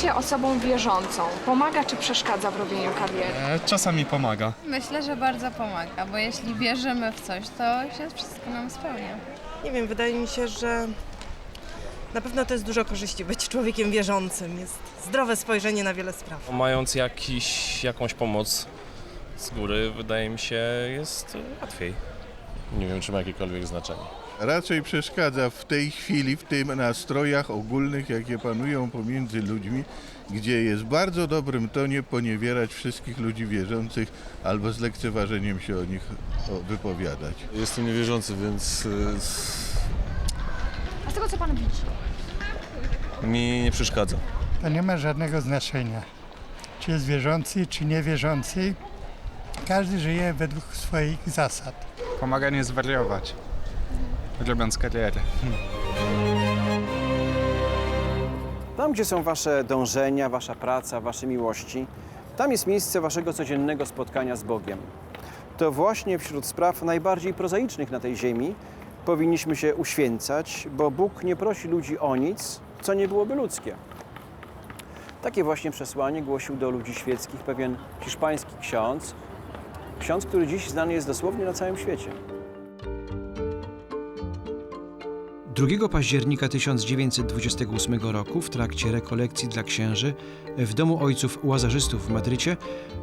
Bycie osobą wierzącą pomaga czy przeszkadza w robieniu kariery? E, Czasami pomaga. Myślę, że bardzo pomaga, bo jeśli wierzymy w coś, to się wszystko nam spełnia. Nie wiem, wydaje mi się, że na pewno to jest dużo korzyści być człowiekiem wierzącym. Jest zdrowe spojrzenie na wiele spraw. Mając jakiś, jakąś pomoc z góry, wydaje mi się, jest łatwiej. Nie wiem, czy ma jakiekolwiek znaczenie. Raczej przeszkadza w tej chwili, w tym nastrojach ogólnych, jakie panują pomiędzy ludźmi, gdzie jest bardzo dobrym tonie poniewierać wszystkich ludzi wierzących albo z lekceważeniem się o nich wypowiadać. Jestem niewierzący, więc A z tego co pan widzi? mi nie przeszkadza. To nie ma żadnego znaczenia. Czy jest wierzący, czy niewierzący. Każdy żyje według swoich zasad. Pomaga nie zwariować, robiąc karierę. Tam, gdzie są Wasze dążenia, Wasza praca, Wasze miłości, tam jest miejsce Waszego codziennego spotkania z Bogiem. To właśnie wśród spraw najbardziej prozaicznych na tej ziemi powinniśmy się uświęcać, bo Bóg nie prosi ludzi o nic, co nie byłoby ludzkie. Takie właśnie przesłanie głosił do ludzi świeckich pewien hiszpański ksiądz, ksiądz, który dziś znany jest dosłownie na całym świecie. 2 października 1928 roku w trakcie rekolekcji dla księży w domu ojców łazarzystów w Madrycie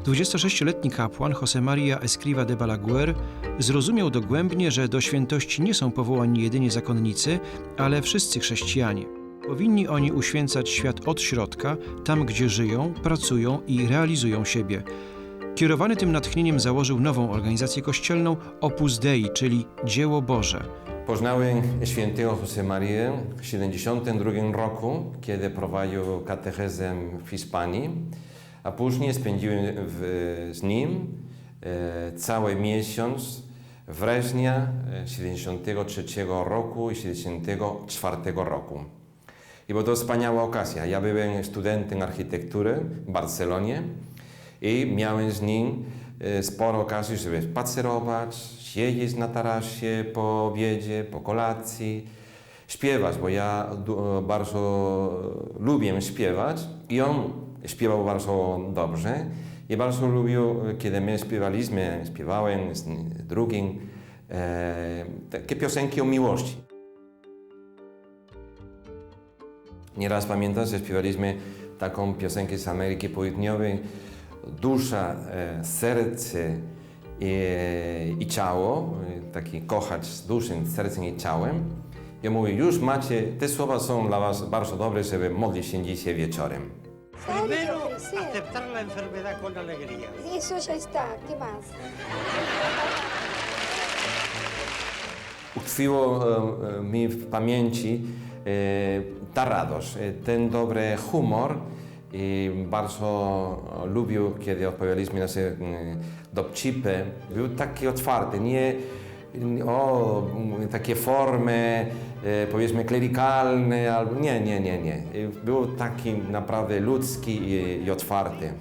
26-letni kapłan José María Escriva de Balaguer zrozumiał dogłębnie, że do świętości nie są powołani jedynie zakonnicy, ale wszyscy chrześcijanie. Powinni oni uświęcać świat od środka, tam gdzie żyją, pracują i realizują siebie. Kierowany tym natchnieniem założył nową organizację kościelną Opus Dei, czyli Dzieło Boże – Poznałem świętego Josemarię w 1972 roku, kiedy prowadził katechezę w Hiszpanii, a później spędziłem w, z nim e, cały miesiąc września 1973 roku i 1974 roku. I była to wspaniała okazja. Ja byłem studentem architektury w Barcelonie i miałem z nim e, sporo okazji, żeby spacerować, siedzieć na tarasie po obiedzie, po kolacji, śpiewać, bo ja du- bardzo lubię śpiewać i on śpiewał bardzo dobrze i bardzo lubił, kiedy my śpiewaliśmy, śpiewałem z drugim, e, takie piosenki o miłości. Nieraz pamiętam, że śpiewaliśmy taką piosenkę z Ameryki Południowej, dusza, e, serce i, i ciało, e, taki kochać z duszą, sercem i ciałem. Ja mówię, już macie, te słowa są dla was bardzo dobre, żeby modlić się dzisiaj wieczorem. Primero, aceptar la enfermedad con alegría. Eso ya está, ¿qué más? utkwiło e, e, mi w pamięci e, ta radość, e, ten dobry humor i bardzo lubił, kiedy odpowiadaliśmy na nasze e, dowcipy. Był taki otwarty, nie o takie formy e, powiedzmy klerykalne, albo nie, nie, nie, nie. Był taki naprawdę ludzki i, i otwarty.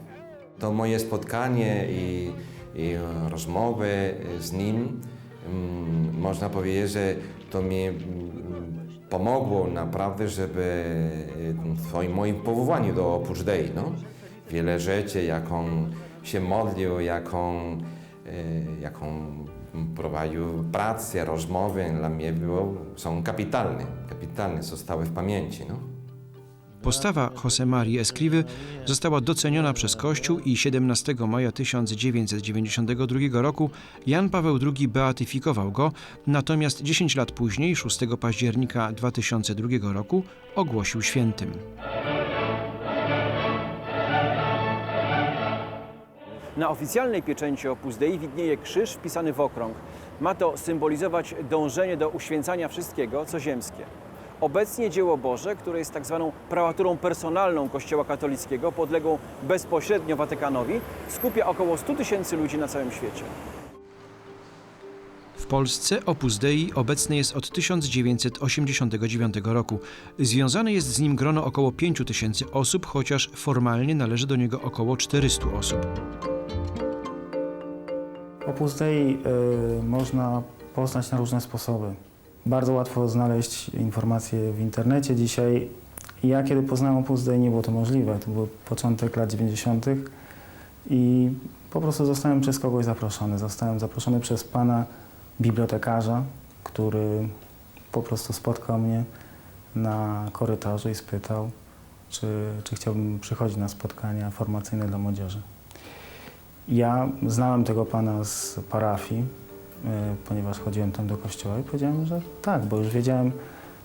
To moje spotkanie i, i rozmowy z nim Mm, można powiedzieć, że to mi mm, pomogło naprawdę, żeby y, w swoim moim powołaniu do Opus Dei, no. Wiele rzeczy, jak on się modlił, jak on, y, jak on prowadził pracę, rozmowy, dla mnie było, są kapitalne, kapitalne, zostały w pamięci, no. Postawa José Marii Escriwy została doceniona przez Kościół i 17 maja 1992 roku Jan Paweł II beatyfikował go, natomiast 10 lat później, 6 października 2002 roku, ogłosił świętym. Na oficjalnej pieczęci Opus Dei widnieje krzyż wpisany w okrąg. Ma to symbolizować dążenie do uświęcania wszystkiego, co ziemskie. Obecnie dzieło Boże, które jest tak zwaną prałaturą personalną Kościoła katolickiego, podległą bezpośrednio Watykanowi, skupia około 100 tysięcy ludzi na całym świecie. W Polsce Opus Dei obecny jest od 1989 roku. Związane jest z nim grono około 5 tysięcy osób, chociaż formalnie należy do niego około 400 osób. Opus Dei y, można poznać na różne sposoby. Bardzo łatwo znaleźć informacje w internecie dzisiaj, ja kiedy poznałem Opus Dei nie było to możliwe. To był początek lat 90. i po prostu zostałem przez kogoś zaproszony. Zostałem zaproszony przez pana bibliotekarza, który po prostu spotkał mnie na korytarzu i spytał, czy, czy chciałbym przychodzić na spotkania formacyjne dla młodzieży. Ja znałem tego pana z parafii, ponieważ chodziłem tam do kościoła i powiedziałem, że tak, bo już wiedziałem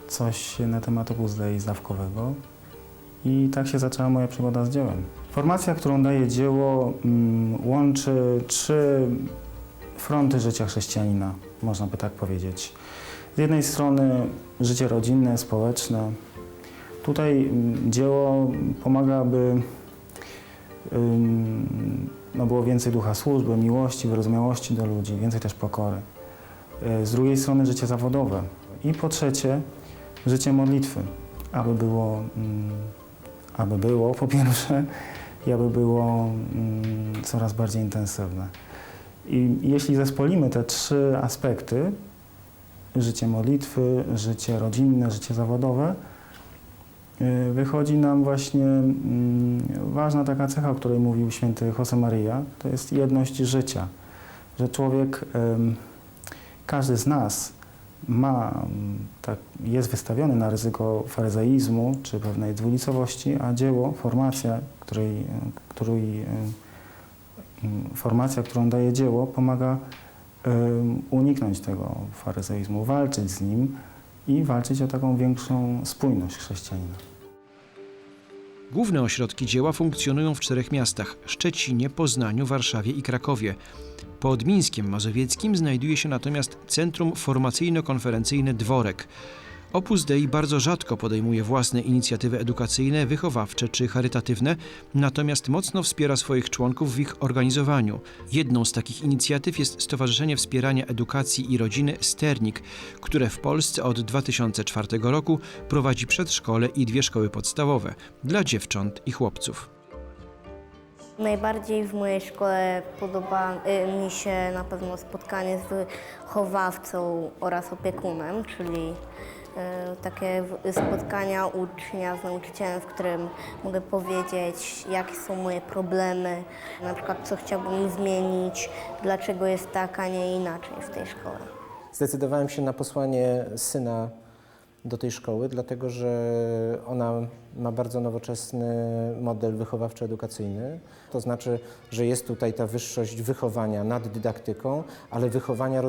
coś na temat Opus Dei zdawkowego i tak się zaczęła moja przygoda z dziełem. Formacja, którą daje dzieło, mm, łączy trzy fronty życia chrześcijanina, można by tak powiedzieć. Z jednej strony życie rodzinne, społeczne. Tutaj mm, dzieło pomaga, by no było więcej ducha służby, miłości, wyrozumiałości do ludzi, więcej też pokory. Y, Z drugiej strony życie zawodowe. I po trzecie życie modlitwy, aby było, mm, aby było po pierwsze i aby było mm, coraz bardziej intensywne. I jeśli zespolimy te trzy aspekty, życie modlitwy, życie rodzinne, życie zawodowe, wychodzi nam właśnie mm, ważna taka cecha, o której mówił święty Josemaria, to jest jedność życia. Że człowiek, każdy z nas ma, mm, tak, jest wystawiony na ryzyko faryzeizmu czy pewnej dwulicowości, a dzieło, formacja, której, y, której, y, formacja, którą daje dzieło, pomaga uniknąć tego faryzeizmu, walczyć z nim i walczyć o taką większą spójność chrześcijanina. Główne ośrodki dzieła funkcjonują w czterech miastach: Szczecinie, Poznaniu, Warszawie i Krakowie. Pod Mińskiem Mazowieckim znajduje się natomiast Centrum Formacyjno-Konferencyjne Dworek. Opus Dei bardzo rzadko podejmuje własne inicjatywy edukacyjne, wychowawcze czy charytatywne, natomiast mocno wspiera swoich członków w ich organizowaniu. Jedną z takich inicjatyw jest Stowarzyszenie Wspierania Edukacji i Rodziny Sternik, które w Polsce od 2004 roku prowadzi przedszkole i dwie szkoły podstawowe dla dziewcząt i chłopców. Najbardziej w mojej szkole podoba y, mi się na pewno spotkanie z wychowawcą oraz opiekunem, czyli takie w- spotkania ucznia z nauczycielem, w którym mogę powiedzieć, jakie są moje problemy, na przykład co chciałbym zmienić, dlaczego jest tak, a nie inaczej w tej szkole. Zdecydowałem się na posłanie syna do tej szkoły, dlatego że ona ma bardzo nowoczesny model wychowawczo-edukacyjny. To znaczy, że jest tutaj ta wyższość wychowania nad dydaktyką, ale wychowania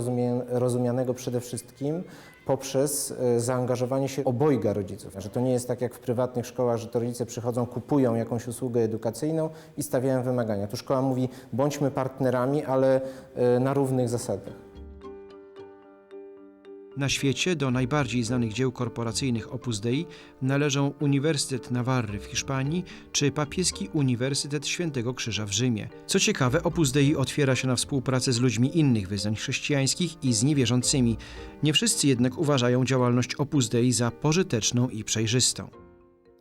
rozumianego przede wszystkim poprzez e, zaangażowanie się obojga rodziców. Że to nie jest tak jak w prywatnych szkołach, że to rodzice przychodzą, kupują jakąś usługę edukacyjną i stawiają wymagania. Tu szkoła mówi, bądźmy partnerami, ale e, na równych zasadach. Na świecie do najbardziej znanych dzieł korporacyjnych Opus Dei należą Uniwersytet Nawarry w Hiszpanii czy Papieski Uniwersytet Świętego Krzyża w Rzymie. Co ciekawe, Opus Dei otwiera się na współpracę z ludźmi innych wyznań chrześcijańskich i z niewierzącymi. Nie wszyscy jednak uważają działalność Opus Dei za pożyteczną i przejrzystą.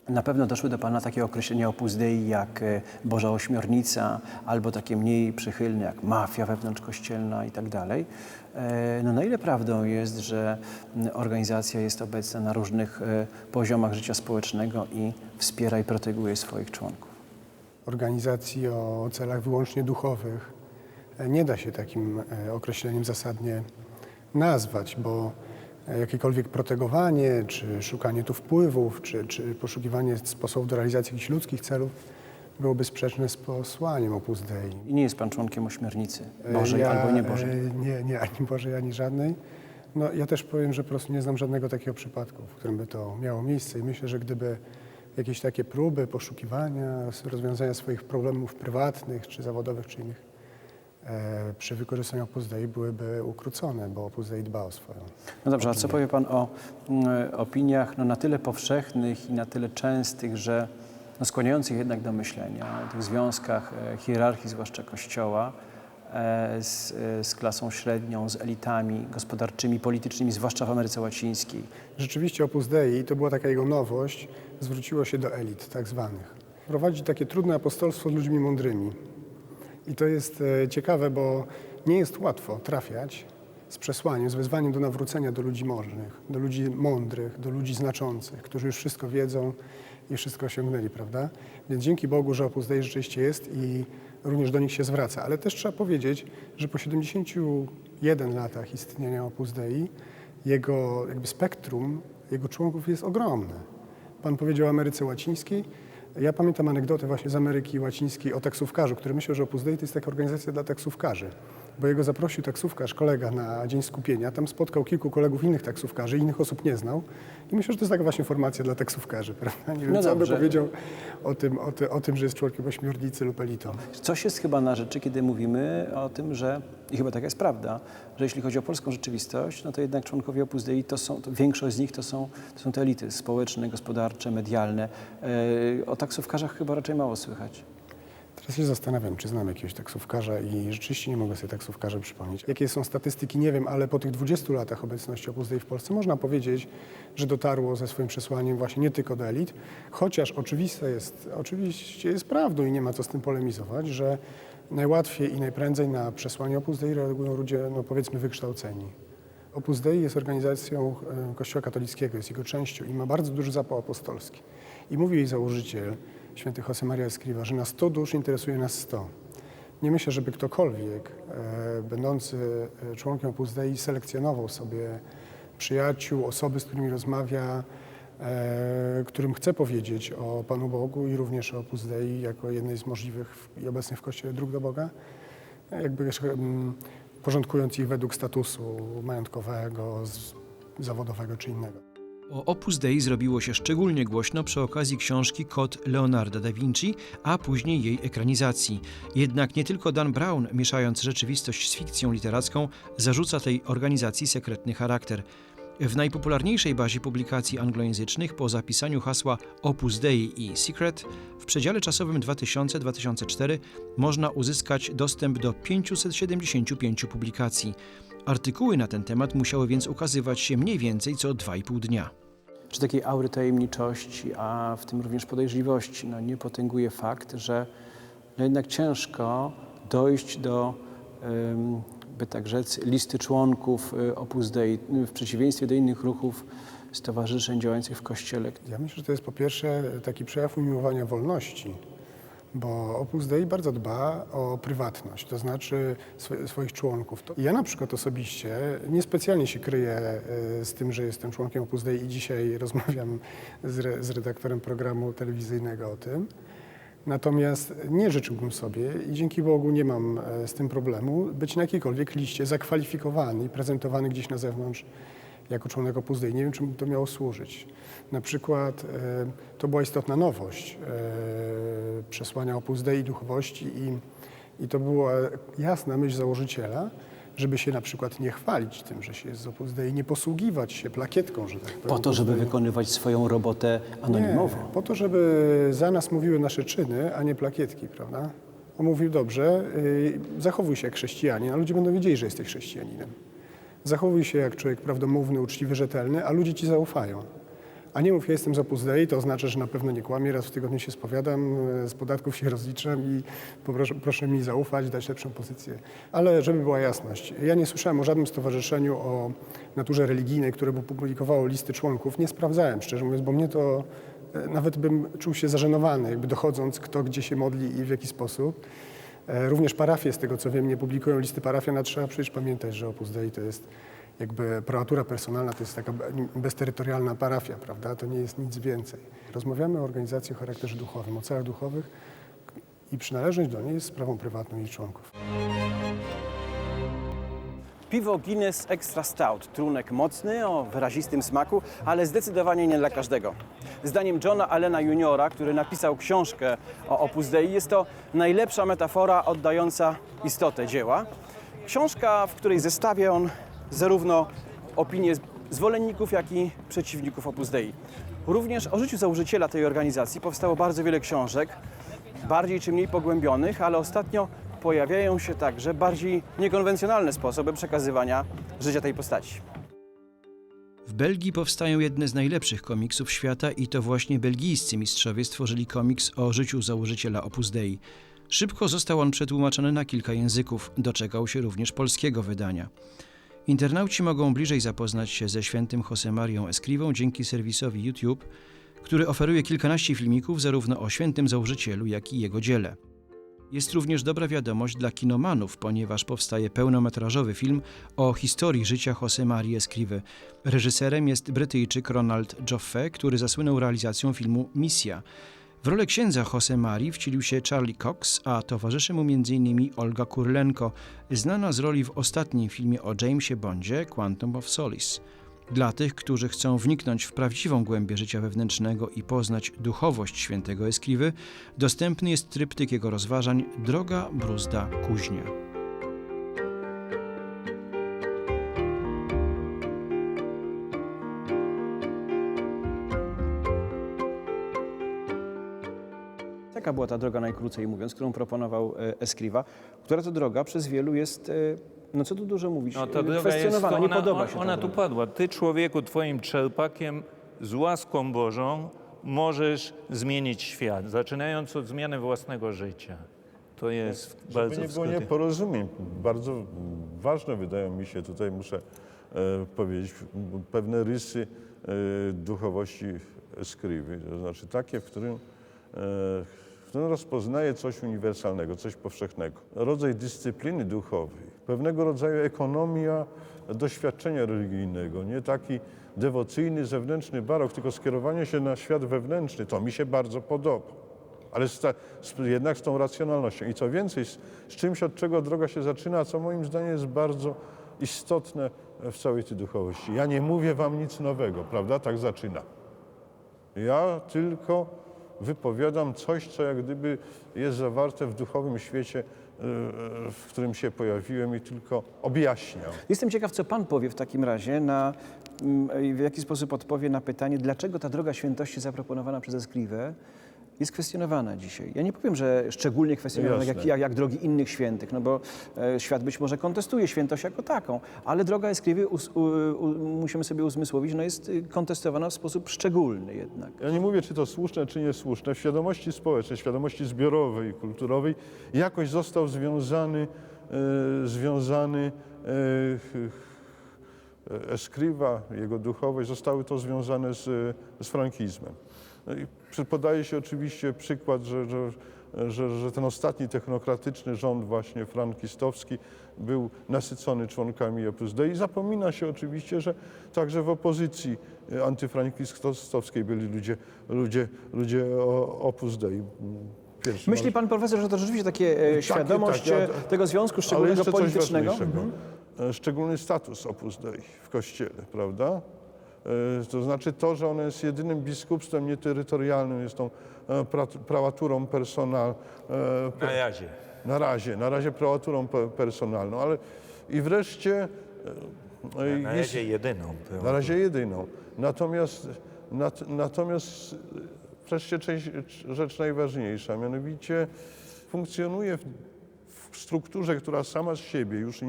Na pewno doszły do Pana takie określenia Opus Dei jak e, Boża Ośmiornica, albo takie mniej przychylne jak mafia wewnątrzkościelna i tak dalej. E, No na ile prawdą jest, że organizacja jest obecna na różnych e, poziomach życia społecznego i wspiera i proteguje swoich członków? organizacji o celach wyłącznie duchowych e, nie da się takim określeniem zasadnie nazwać, bo jakiekolwiek protegowanie, czy szukanie tu wpływów, czy, czy poszukiwanie sposobów do realizacji jakichś ludzkich celów byłoby sprzeczne z posłaniem Opus Dei. I nie jest Pan członkiem Ośmiornicy E, Bożej ja, albo nie Bożej. e, Nie, nie, ani Bożej, ani żadnej. No, ja też powiem, że po prostu nie znam żadnego takiego przypadku, w którym by to miało miejsce i myślę, że gdyby jakieś takie próby poszukiwania, rozwiązania swoich problemów prywatnych, czy zawodowych, czy innych e, przy wykorzystaniu Opus Dei byłyby ukrócone, bo Opus Dei dba o swoją. No dobrze, a co powie Pan o mm, opiniach no, na tyle powszechnych i na tyle częstych, że no, skłaniających jednak do myślenia o tych związkach e, hierarchii, zwłaszcza Kościoła, e, z, e, z klasą średnią, z elitami gospodarczymi, politycznymi, zwłaszcza w Ameryce Łacińskiej. Rzeczywiście Opus Dei, to była taka jego nowość, zwróciło się do elit tak zwanych. Prowadzi takie trudne apostolstwo z ludźmi mądrymi. I to jest ciekawe, bo nie jest łatwo trafiać z przesłaniem, z wezwaniem do nawrócenia do ludzi możnych, do ludzi mądrych, do ludzi znaczących, którzy już wszystko wiedzą i wszystko osiągnęli, prawda? Więc dzięki Bogu, że Opus Dei rzeczywiście jest i również do nich się zwraca. Ale też trzeba powiedzieć, że po 71 latach istnienia Opus Dei jego jakby spektrum jego członków jest ogromne. Pan powiedział o Ameryce Łacińskiej. Ja pamiętam anegdotę właśnie z Ameryki Łacińskiej o taksówkarzu, który myślał, że Opus Dei to jest taka organizacja dla taksówkarzy. Bo jego zaprosił taksówkarz, kolega na dzień skupienia. Tam spotkał kilku kolegów innych taksówkarzy, innych osób nie znał. I myślę, że to jest taka właśnie formacja dla taksówkarzy, prawda? Nie wiem, No co by powiedział o tym, o, ty, o tym, że jest członkiem ośmiornicy lub elitą. Coś jest chyba na rzeczy, kiedy mówimy o tym, że, i chyba taka jest prawda, że jeśli chodzi o polską rzeczywistość, no to jednak członkowie Opus Dei, to są, to większość z nich to są, to są te elity społeczne, gospodarcze, medialne. E, o taksówkarzach chyba raczej mało słychać. Teraz się zastanawiam, czy znam jakiegoś taksówkarza i rzeczywiście nie mogę sobie taksówkarza przypomnieć. Jakie są statystyki, nie wiem, ale po tych 20 latach obecności Opus Dei w Polsce można powiedzieć, że dotarło ze swoim przesłaniem właśnie nie tylko do elit, chociaż oczywiste jest, oczywiście jest prawdą i nie ma co z tym polemizować, że najłatwiej i najprędzej na przesłanie Opus Dei reagują ludzie, no powiedzmy, wykształceni. Opus Dei jest organizacją e, Kościoła katolickiego, jest jego częścią i ma bardzo duży zapał apostolski. I mówi jej założyciel, święty Josemaria Escriva, że na 100 dusz interesuje nas 100. Nie myślę, żeby ktokolwiek e, będący e, członkiem Opus Dei selekcjonował sobie przyjaciół, osoby, z którymi rozmawia, e, którym chce powiedzieć o Panu Bogu i również o Opus Dei jako jednej z możliwych w- i obecnych w Kościele dróg do Boga, e, jakby jeszcze, mm, porządkując ich według statusu majątkowego, z, zawodowego czy innego. O Opus Dei zrobiło się szczególnie głośno przy okazji książki Kod Leonarda da Vinci, a później jej ekranizacji. Jednak nie tylko Dan Brown, mieszając rzeczywistość z fikcją literacką, zarzuca tej organizacji sekretny charakter. W najpopularniejszej bazie publikacji anglojęzycznych po zapisaniu hasła Opus Dei i Secret w przedziale czasowym 2000-2004 można uzyskać dostęp do 575 publikacji. Artykuły na ten temat musiały więc ukazywać się mniej więcej co 2,5 dnia. Czy takiej aury tajemniczości, a w tym również podejrzliwości, no nie potęguje fakt, że no jednak ciężko dojść do, by tak rzec, listy członków y, Opus Dei, w przeciwieństwie do innych ruchów, stowarzyszeń działających w Kościele. Ja myślę, że to jest po pierwsze taki przejaw umiłowania wolności, bo Opus Dei bardzo dba o prywatność, to znaczy swo- swoich członków. Ja na przykład osobiście niespecjalnie się kryję e, z tym, że jestem członkiem Opus Dei i dzisiaj rozmawiam z, re, z redaktorem programu telewizyjnego o tym. Natomiast nie życzyłbym sobie i dzięki Bogu nie mam e, z tym problemu być na jakiejkolwiek liście zakwalifikowany i prezentowany gdzieś na zewnątrz jako członek Opus Dei. Nie wiem, czym to miało służyć. Na przykład e, to była istotna nowość e, przesłania Opus Dei duchowości i, i to była jasna myśl założyciela, żeby się na przykład nie chwalić tym, że się jest z Opus Dei, nie posługiwać się plakietką, że tak powiem. Po to, żeby wykonywać swoją robotę anonimowo. Nie, po to, żeby za nas mówiły nasze czyny, a nie plakietki, prawda? On mówił dobrze, y, zachowuj się jak chrześcijanin, a ludzie będą wiedzieli, że jesteś chrześcijaninem. Zachowuj się jak człowiek prawdomówny, uczciwy, rzetelny, a ludzie ci zaufają. A nie mów, ja jestem z Opus Dei, to oznacza, że na pewno nie kłamię, raz w tygodniu się spowiadam, y, z podatków się rozliczam i poproszę, proszę mi zaufać, dać lepszą pozycję. Ale żeby była jasność, ja nie słyszałem o żadnym stowarzyszeniu o naturze religijnej, które by publikowało listy członków. Nie sprawdzałem, szczerze mówiąc, bo mnie to e, nawet bym czuł się zażenowany, jakby dochodząc, kto gdzie się modli i w jaki sposób. E, Również parafie, z tego co wiem, nie publikują listy parafian, a trzeba przecież pamiętać, że Opus Dei to jest jakby prokuratura personalna, to jest taka be- bezterytorialna parafia, prawda? To nie jest nic więcej. Rozmawiamy o organizacji o charakterze duchowym, o celach duchowych i przynależność do niej jest sprawą prywatną jej członków. Piwo Guinness Extra Stout, trunek mocny, o wyrazistym smaku, ale zdecydowanie nie dla każdego. Zdaniem Johna Allena Juniora, który napisał książkę o Opus Dei, jest to najlepsza metafora oddająca istotę dzieła. Książka, w której zestawia on zarówno opinie zwolenników, jak i przeciwników Opus Dei. Również o życiu założyciela tej organizacji powstało bardzo wiele książek, bardziej czy mniej pogłębionych, ale ostatnio pojawiają się także bardziej niekonwencjonalne sposoby przekazywania życia tej postaci. W Belgii powstają jedne z najlepszych komiksów świata i to właśnie belgijscy mistrzowie stworzyli komiks o życiu założyciela Opus Dei. Szybko został on przetłumaczony na kilka języków, doczekał się również polskiego wydania. Internauci mogą bliżej zapoznać się ze świętym Josemarią Escrivą dzięki serwisowi YouTube, który oferuje kilkanaście filmików zarówno o świętym założycielu, jak i jego dziele. Jest również dobra wiadomość dla kinomanów, ponieważ powstaje pełnometrażowy film o historii życia José Marii Escrivy. Reżyserem jest Brytyjczyk Ronald Joffe, który zasłynął realizacją filmu Misja. W rolę księdza José Marii wcielił się Charlie Cox, a towarzyszy mu m.in. Olga Kurlenko, znana z roli w ostatnim filmie o Jamesie Bondzie Quantum of Solace. Dla tych, którzy chcą wniknąć w prawdziwą głębię życia wewnętrznego i poznać duchowość świętego Eskriwy, dostępny jest tryptyk jego rozważań Droga Bruzda Kuźnia. Taka była ta droga, najkrócej mówiąc, którą proponował e, Escriva, która to droga przez wielu jest, e, no co tu dużo mówić, No, ta droga jest, kwestionowana, nie ona, podoba się ona, ona tu padła. Ty człowieku, twoim czerpakiem z łaską Bożą możesz zmienić świat, zaczynając od zmiany własnego życia. To jest Żeby bardzo nie było nieporozumień, bardzo ważne wydają mi się, tutaj muszę e, powiedzieć, pewne rysy e, duchowości Eskrywy, to znaczy takie, w którym, e, w którym rozpoznaje coś uniwersalnego, coś powszechnego. Rodzaj dyscypliny duchowej, pewnego rodzaju ekonomia doświadczenia religijnego, nie taki dewocyjny, zewnętrzny barok, tylko skierowanie się na świat wewnętrzny, to mi się bardzo podoba ale z ta, z, jednak z tą racjonalnością. I co więcej, z, z czymś, od czego droga się zaczyna, a co moim zdaniem jest bardzo istotne w całej tej duchowości. Ja nie mówię wam nic nowego, prawda? Tak zaczyna. Ja tylko wypowiadam coś, co jak gdyby jest zawarte w duchowym świecie, e, w którym się pojawiłem i tylko objaśniam. Jestem ciekaw, co Pan powie w takim razie, na, mm, w jaki sposób odpowie na pytanie, dlaczego ta droga świętości zaproponowana przez Escrivę jest kwestionowana dzisiaj. Ja nie powiem, że szczególnie kwestionowana jak, jak, jak drogi innych świętych, no bo e, świat być może kontestuje świętość jako taką, ale droga u, musimy sobie uzmysłowić, no jest y, kontestowana w sposób szczególny jednak. Ja nie mówię, czy to słuszne, czy niesłuszne. W świadomości społecznej, świadomości zbiorowej i kulturowej jakoś został związany, e, związany e, Eskriwa, jego duchowość, zostały to związane z, z frankizmem. No podaje się oczywiście przykład, że, że, że, że ten ostatni technokratyczny rząd właśnie frankistowski był nasycony członkami Opus Dei. Zapomina się oczywiście, że także w opozycji e, antyfrankistowskiej byli ludzie, ludzie, ludzie Opus Dei. Pierwszy Myśli Pan Profesor, że to rzeczywiście takie e, świadomość tak, ja- e, tego związku szczególnego politycznego? Mhm. E, Szczególny status Opus Dei w Kościele, prawda? E, To znaczy to, że ono jest jedynym biskupstwem nieterytorialnym, jest tą e, pra- prałaturą personal. e, Na razie. Na razie, na razie prałaturą pe- personalną, ale i wreszcie... Na jest- razie jedyną. na razie jedyną. Natomiast, nat, natomiast wreszcie część, rzecz najważniejsza, mianowicie funkcjonuje w, w strukturze, która sama z siebie już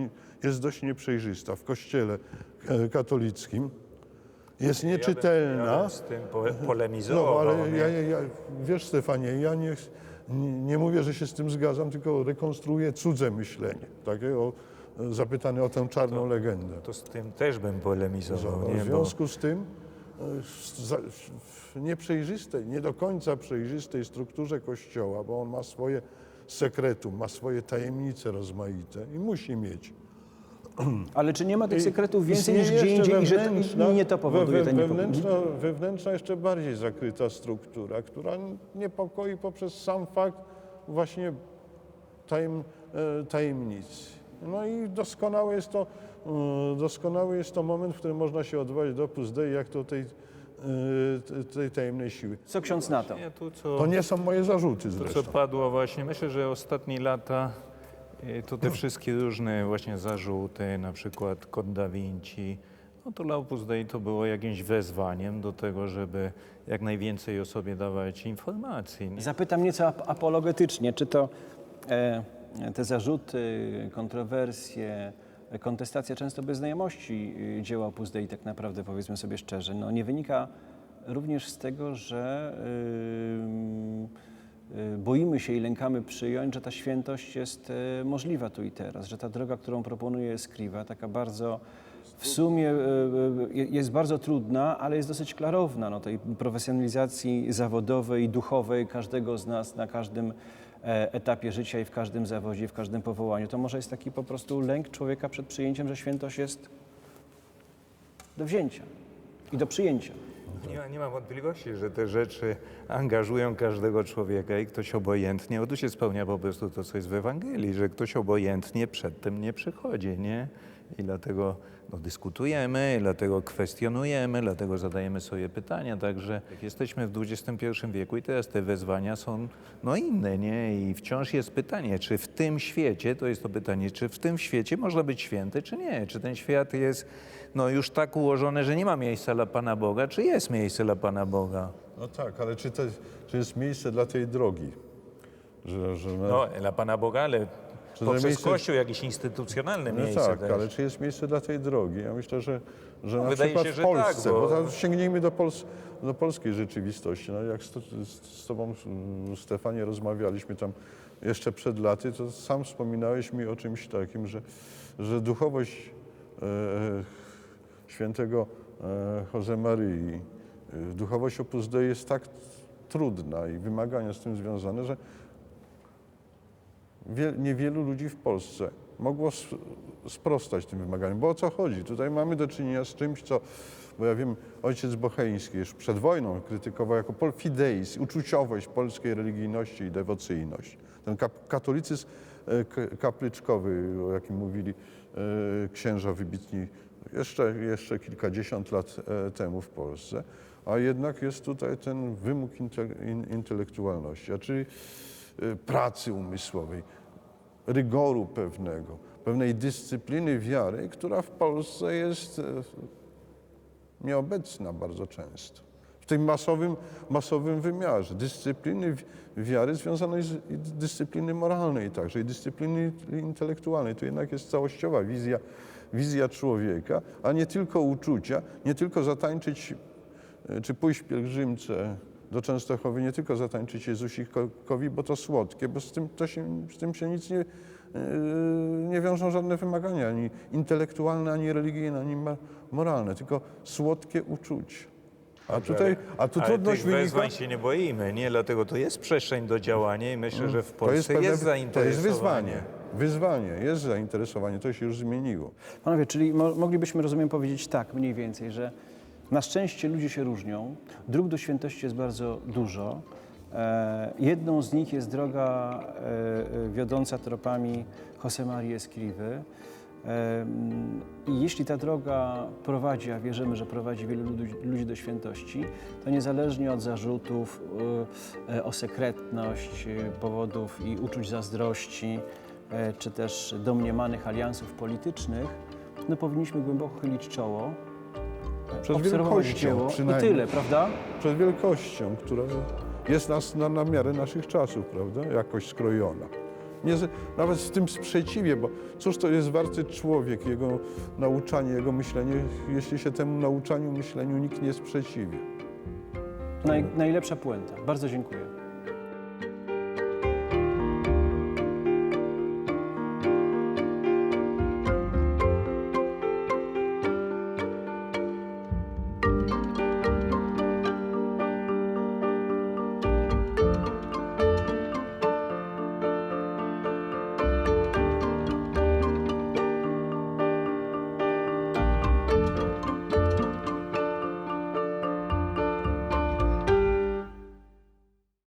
jest dość nieprzejrzysta w kościele katolickim. Jest nieczytelna. Ja bym z tym po- polemizował. No, ale nie? ja, ja, ja, wiesz Stefanie, ja nie, nie, mówię, że się z tym zgadzam, tylko rekonstruuję cudze myślenie. Takie o, zapytany o tę czarną legendę. To z tym też bym polemizował. W Nie, bo związku z tym e, w- w nieprzejrzystej, nie do końca przejrzystej strukturze Kościoła, bo on ma swoje sekretum, ma swoje tajemnice rozmaite i musi mieć. Ale czy nie ma tych I sekretów więcej niż gdzie indziej i że to, nie to powoduje we- ten niepokój? wewnętrzna, wewnętrzna, jeszcze bardziej zakryta struktura, która niepokoi poprzez sam fakt właśnie tajem, e, tajemnicy. No i doskonały jest to, e, doskonały jest to moment, w którym można się odwołać do Opus Dei, jak do tej, e, te- tej tajemnej siły. Co ksiądz na to? Co, To nie są moje zarzuty To, co zresztą. padło właśnie, myślę, że ostatnie lata e, to te wszystkie różne właśnie zarzuty, na przykład Kod Da Vinci, no to dla Opus Dei to było jakimś wezwaniem do tego, żeby jak najwięcej o sobie dawać informacji. Nie? Zapytam nieco ap apologetycznie, czy to e, te zarzuty, kontrowersje, kontestacja często bez znajomości y, dzieła Opus Dei tak naprawdę, powiedzmy sobie szczerze, no nie wynika również z tego, że y, y, boimy się i lękamy przyjąć, że ta świętość jest y, możliwa tu i teraz, że ta droga, którą proponuje Skriwa, taka bardzo w sumie e, jest bardzo trudna, ale jest dosyć klarowna, no, tej profesjonalizacji zawodowej i duchowej każdego z nas na każdym e, etapie życia i w każdym zawodzie, w każdym powołaniu. To może jest taki po prostu lęk człowieka przed przyjęciem, że świętość jest do wzięcia i do przyjęcia. Nie, ma- nie ma wątpliwości, że te rzeczy angażują każdego człowieka i ktoś obojętnie, bo tu się spełnia po prostu to, co jest w Ewangelii, że ktoś obojętnie przed tym nie przychodzi, nie? I dlatego no, dyskutujemy, dlatego kwestionujemy, dlatego zadajemy sobie pytania, także jesteśmy w XXI wieku i teraz te wezwania są no inne, nie? I wciąż jest pytanie, czy w tym świecie, to jest to pytanie, czy w tym świecie można być święty, czy nie? Czy ten świat jest no, już tak ułożony, że nie ma miejsca dla Pana Boga, czy jest miejsce dla Pana Boga? No tak, ale czy, to, czy jest miejsce dla tej drogi? Że, że my- No, dla Pana Boga, ale Czy poprzez miejsce- Kościół jakieś instytucjonalne No miejsce tak, też. ale czy jest miejsce dla tej drogi? Ja myślę, że, że No, na wydaje przykład się, w tak, Polsce, bo- bo tam sięgnijmy do, Pols do polskiej rzeczywistości. No, jak z, z, z Tobą, Stefanie, rozmawialiśmy tam jeszcze przed laty, to sam wspominałeś mi o czymś takim, że, że duchowość e, świętego e, Josemaryi, e, duchowość Opus Dei jest tak trudna i wymagania z tym związane, że wie, niewielu ludzi w Polsce mogło sprostać tym wymaganiom. Bo o co chodzi? Tutaj mamy do czynienia z czymś, co, bo ja wiem, ojciec Bocheński już przed wojną krytykował jako pol fideis, uczuciowość polskiej religijności i dewocyjność. Ten katolicyzm e, k- kaplyczkowy, o jakim mówili księża wybitni jeszcze, jeszcze kilkadziesiąt lat e, temu w Polsce, a jednak jest tutaj ten wymóg inte- in- intelektualności, a czyli e, pracy umysłowej, rygoru pewnego, pewnej dyscypliny wiary, która w Polsce jest e, nieobecna bardzo często. W tym masowym, masowym wymiarze. Dyscypliny wi- wiary związanej z dyscypliny moralnej także i dyscypliny intelektualnej. To jednak jest całościowa wizja, wizja człowieka, a nie tylko uczucia, nie tylko zatańczyć e, czy pójść w pielgrzymce do Częstochowy, nie tylko zatańczyć Jezusikowi, bo to słodkie, bo z tym, to się, z tym się nic nie, e, nie wiążą żadne wymagania, ani intelektualne, ani religijne, ani moralne, tylko słodkie uczucie. A tutaj, a tu ale trudność tych wynika... się nie boimy, nie? Dlatego to jest przestrzeń do działania i myślę, że w To Polsce jest, jest, pewne, to jest zainteresowanie. wyzwanie. Wyzwanie, jest zainteresowanie, to się już zmieniło. Panowie, czyli mo moglibyśmy, rozumiem, powiedzieć tak mniej więcej, że na szczęście ludzie się różnią, dróg do świętości jest bardzo dużo. E, jedną z nich jest droga e, e, wiodąca tropami Josemarii Escrivy. E, I jeśli ta droga prowadzi, a wierzymy, że prowadzi wielu ludzi, do świętości, to niezależnie od zarzutów e, o sekretność, powodów i uczuć zazdrości, czy też domniemanych aliansów politycznych, no powinniśmy głęboko chylić czoło, e, Przed wielkością dzieło i tyle, prawda? Przed wielkością, która jest nas na, na miarę naszych czasów, prawda? Jakoś skrojona. Nie, z- nawet w tym sprzeciwie, bo cóż to jest warty człowiek, jego nauczanie, jego myślenie, jeśli się temu nauczaniu, myśleniu nikt nie sprzeciwi. Naj, najlepsza puenta. Bardzo dziękuję.